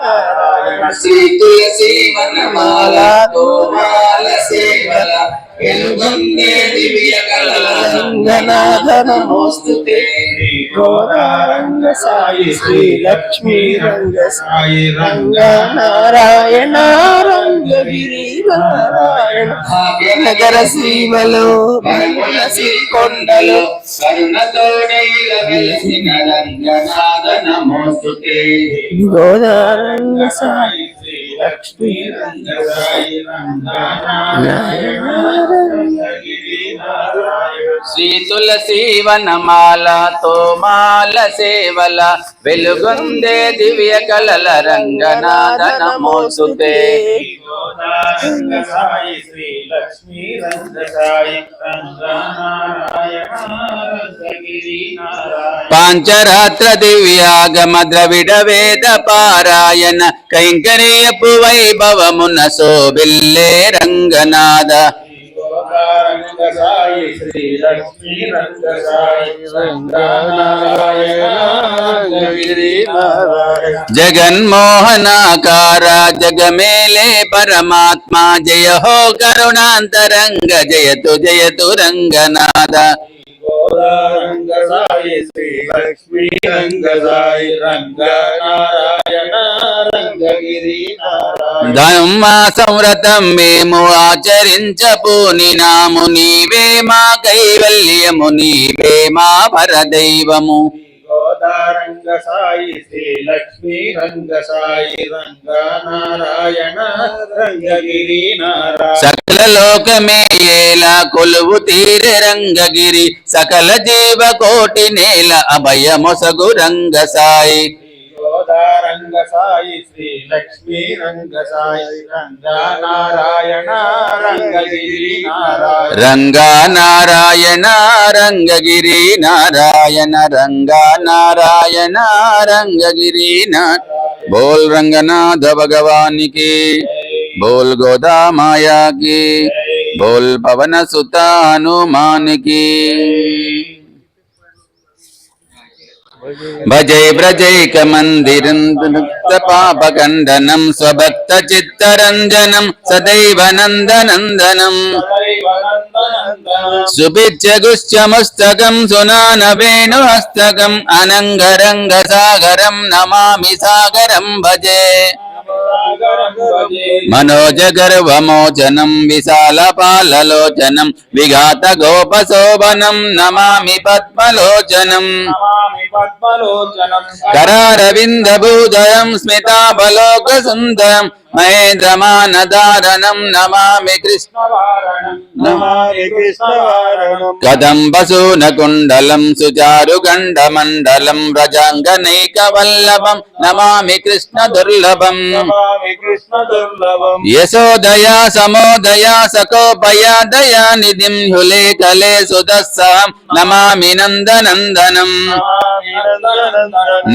నారాయణ శ్రీ తులసి వనమాల తోమాల సేవల వెలుగొందే దివ్య కళల రంగనాథ నమోస్తుతే గోదారంగ సాయి శ్రీ లక్ష్మీ రంగ. సాయి రంగ నారాయణ రంగగిరి నారాయణ నగర సీమలో నమోస్తుతే గోదారంగ సాయి లక్ష్మీ రంగ సాయి. నారాయణ శ్రీ తులసి వనమాల తోమాల సేవల వెలుగొందే దివ్య కళల రంగనాథ నారాయణ పాంచరాత్ర దివ్యాగమ ద్రవిడ వేద పారాయణ. కైంకర్యపు వైభవమున శోభిల్లే రంగనాథ. గోదారంగ సాయి శ్రీ లక్ష్మీ రంగ సాయి రంగ నారాయణ రంగగిరి నారాయణ జగన్మోహనాకార జగమేలే పరమాత్మ జయ హో కరుణాంతరంగ జయతు జయతు రంగనాథ గోదారంగ సాయి శ్రీ లక్ష్మీ రంగ సాయి రంగ నారాయణ రంగగిరి నారాయణ ధర్మ సంవ్రతం మేము ఆచరించపోని నాము నీవే మా కైవల్యము నీవే మా పరదైవము. గోదారంగ సాయి శ్రీ లక్ష్మీ రంగ సాయి రంగ నారాయణ రంగగిరి నారాయణ. సకల లోకమే ఏలా కొలువు తీరె రంగగిరి సకల జీవ కోటి నేల అభయమొసగు రంగ సాయి. రంగ సాయి శ్రీ లక్ష్మీ రంగ సాయి. రంగ నారాయణ రంగగిరి నారాయణ. రంగా నారాయణ రంగగిరి నారాయణ రంగా నారాయణ రంగగిరి నా బోల్ రంగనాథ భగవానికి బోల్ గోదా మాయాకి బోల్ పవన సుత హనుమానికి భజై వ్రజైక మందిరం పాపఖండనం స్వభక్త చిత్తరంజనం సదైవ నందనందనం. సుభిచ్చగుశ్చమస్తకం సునాన వేణుహస్తకం అనంగరంగ సాగరం నమామి సాగరం భజే. మనోజగర్వమోచనం విశాల పాలలోచనం విఘాత గోపశోభనం నమామి పద్మలోచనం. నమామి పద్మలోచనం. కరారవిందభూదయం స్మితాబలోక సుందరం మహేంద్రమానదారణం నమామి కృష్ణ కృష్ణవారణం నమామి కృష్ణవారణం కదంబసూనకుండలం సుచారు గండమండలం వ్రజాంగనైకవల్లభం నమామి కృష్ణ దుర్లభం నమామి కృష్ణ దుర్లభం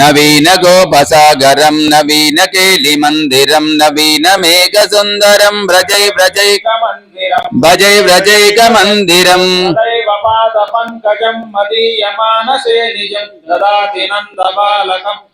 नवीन गोपसागरम नवीन केलिमन्दिरं, नवीन मेघ मेघसुन्दरं, व्रजै व्रजै भजै व्रजैकमन्दिरम् पादपङ्कजं मदीयमानसे निजं ददाति नन्दबालकम्।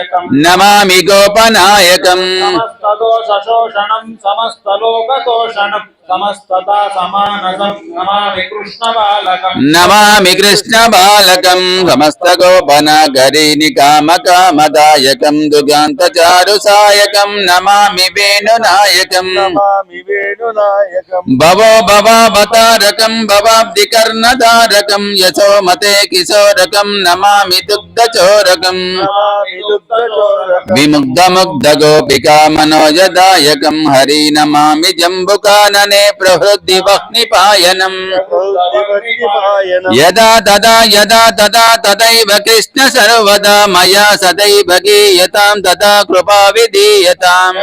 నమామి గోపనాయకం నమామి గోపనాయకం సమస్త దోష శోషణం సమస్త లోక తోషణం సమస్తతా సమానసం నమామి కృష్ణ బాలకం నమామి కృష్ణ బాలకం సమస్త గోపనగరి నికామ కామదాయకం దుగాంత చారు సాయకం నమామి వేణునాయకం నమామి వేణునాయకం భవో భవావతారకం భవాబ్ది కర్ణధారకం యశోమతే కిశోరకం నమామి దుగ్ధచోరకం विमुग्धमुग्धगोपिका मनोजदायकं हरि नमामि जम्बुकानने प्रहृद्दिवह्निपायनम् यदा तदा यदा तदा तदैव कृष्ण सर्वदा मया सदैव गीयतां, तदा कृपा विधीयताम्।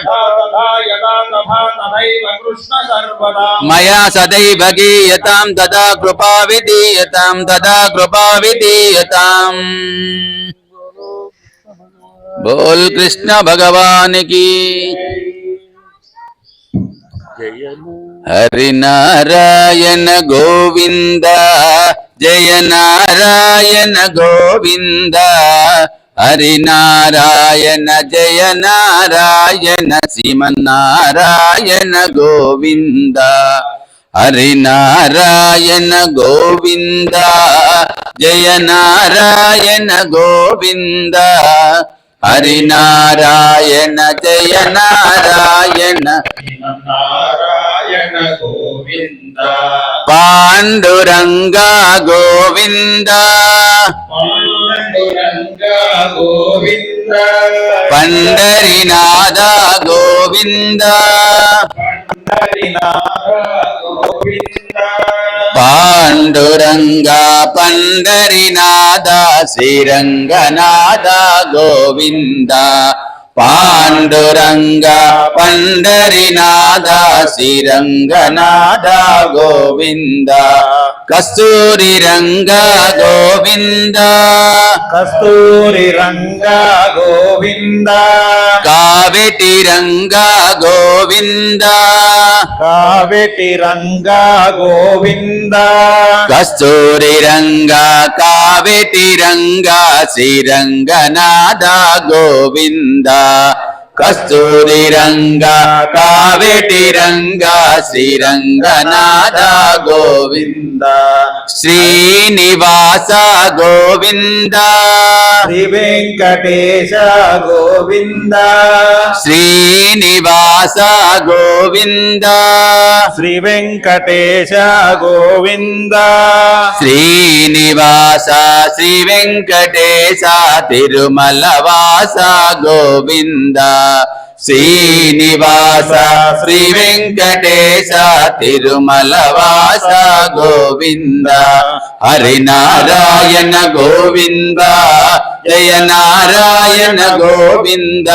मया सदैव गीयतां, तदा कृपा विधीयतां, तदा कृपा विधीयताम्। బోల్ కృష్ణ భగవానికి. జయము హరి నారాయణ గోవింద జయ నారాయణ గోవింద. హరి నారాయణ జయ నారాయణ శ్రీమన్నారాయణ గోవింద. హరి నారాయణ గోవింద జయ నారాయణ గోవింద. హరి నారాయణ జయ నారాయణ నారాయణ గోవింద పాండురంగా గోవింద పాండురంగ గోవింద పండరినాథ గోవింద పండరినాథ గోవింద పాండురంగా పండరినాథ శ్రీరంగనాథ గోవింద పాండురంగ పండరినాథ శ్రీరంగనాథ గోవింద కస్తూరి రంగ గోవింద కస్తూరి రంగ గోవింద కావిటి రంగ గోవింద కావెటి రంగ గోవింద కస్తూరి రంగ కావిటి రంగ శ్రీరంగనాథ గోవింద uh, కస్తూరి రంగ కావిటి రంగ శ్రీరంగనాథ గోవింద. శ్రీనివాస గోవింద. శ్రీ వెంకటేశ గోవింద. శ్రీనివాస గోవింద. శ్రీ వెంకటేశ గోవింద. శ్రీనివాస శ్రీ వెంకటేశ తిరుమల వాస గోవింద. శ్రీనివాస శ్రీ వెంకటేశ తిరుమల వాస గోవింద హరినారాయణ గోవింద జయ నారాయణ గోవింద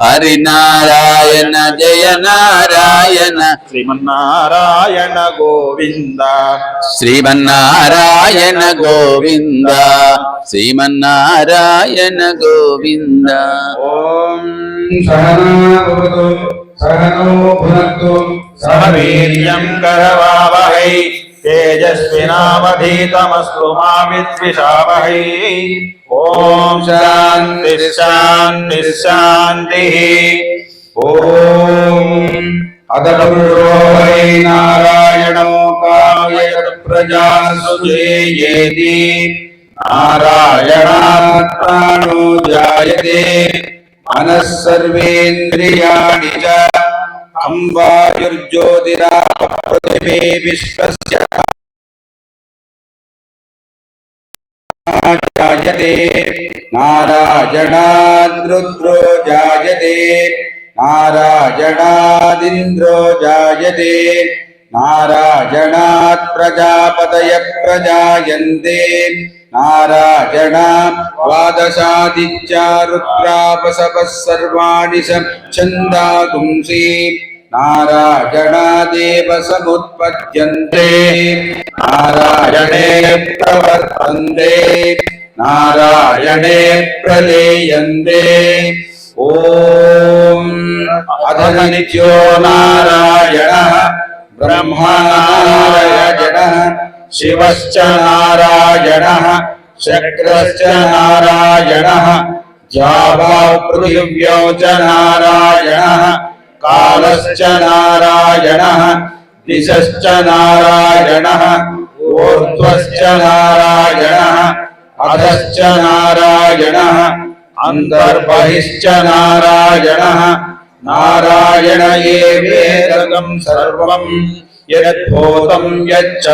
హరినారాయణ జయ నారాయణ శ్రీమన్నారాయణ గోవింద. శ్రీమన్నారాయణ గోవింద శ్రీమన్నారాయణ గోవింద. ఓం सहनाभवतु सहनो भुनक्तु सह वीर्यम् करवावहै तेजस्विनावधीतमस्तु मा विद्विषावहै ॐ शान्तिश्शान्तिश्शान्तिः ॐ अदपुरुषो वै नारायणो काव्यप्रजासुजेयेति नारायणात्मानो जायते मनः सर्वेन्द्रियाणि च अम्बायुर्ज्योतिरापृथिवी विश्वस्य जायते नारायणाद्रुद्रो जायते नारायणादिन्द्रो जायते नारायणात् प्रजापतय प्रजायन्ते नारायणा द्वादशादित्या रुद्रापसपः सर्वाणि स छन्दागुंसि नारायणादेव समुत्पद्यन्ते नारायणे प्रवर्तन्ते नारायणे प्रलेयन्ते ॐ अधनित्यो नारायणः ब्रह्मनारायणः शिवश्च नारायणः, शक्रश्च नारायणः जावा पृथिव्यौ च नारायणः, कालश्च नारायणः, दिशश्च नारायणः, ऊर्ध्वश्च नारायणः, अधश्च नारायणः, अन्तर्बहिश्च नारायणः, नारायण एवेदकम् सर्वम् यद्भूतम् यच्च